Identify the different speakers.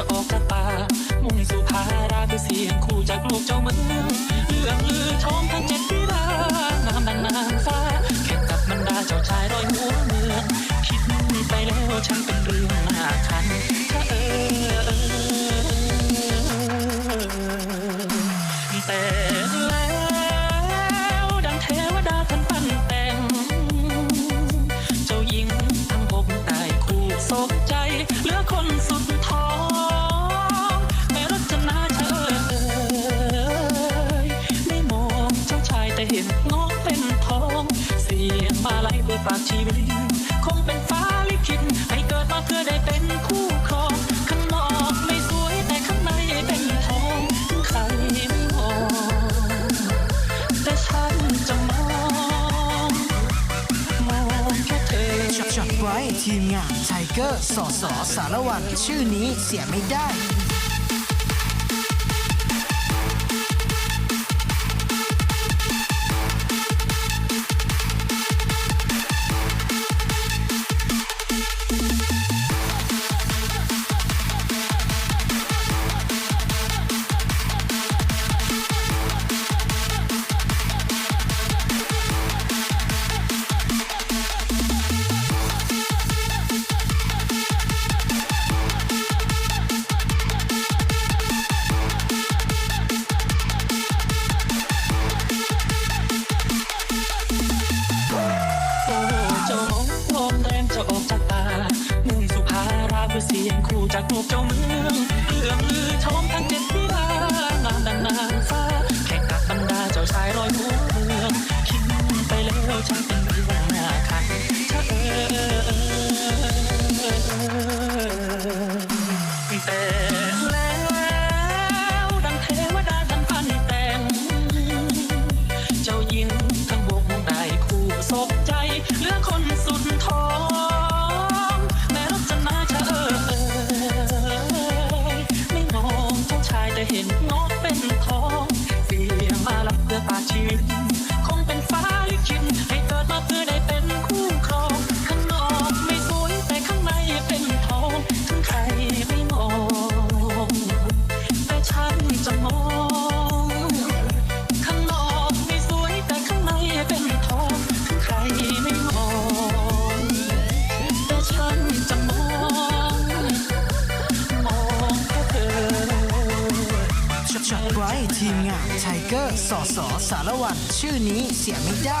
Speaker 1: จะออกจากป่า มุ่งสู่พาราคือเสียงคู่จากลูกเจ้าเมืองเรื่องลือท้องทั้งเจ็ด ชีวิตคงเป็นฟ้าลิขิตให้เกิดมาเพื่อได้เป็นคู่ครองข้างนอกไม่สวยแต่ข้างในเป็นทองถึงใครไม่มองแต่ฉันจะมองมองแค่เธอ
Speaker 2: ช็อตไว้ทีมงานไทเกอร์สอสอสารวันชื่อนี้เสียไม่ได้
Speaker 1: เพื่อเสียงคู่จากพวกเจ้าเมืองเอื้อมมือชมทั้งเจ็ดพิลางามดังนางฟ้าแข่งกับบรรดาเจ้าชายร้อยหัวเมืองคิดไปแล้วฉันเป็นเรือนาคันถ้าเออแต่
Speaker 2: ช็อตช็อตไว้ทีมงานไทเกอร์สอสอสารวัน ชื่อนี้เสียไม่ได้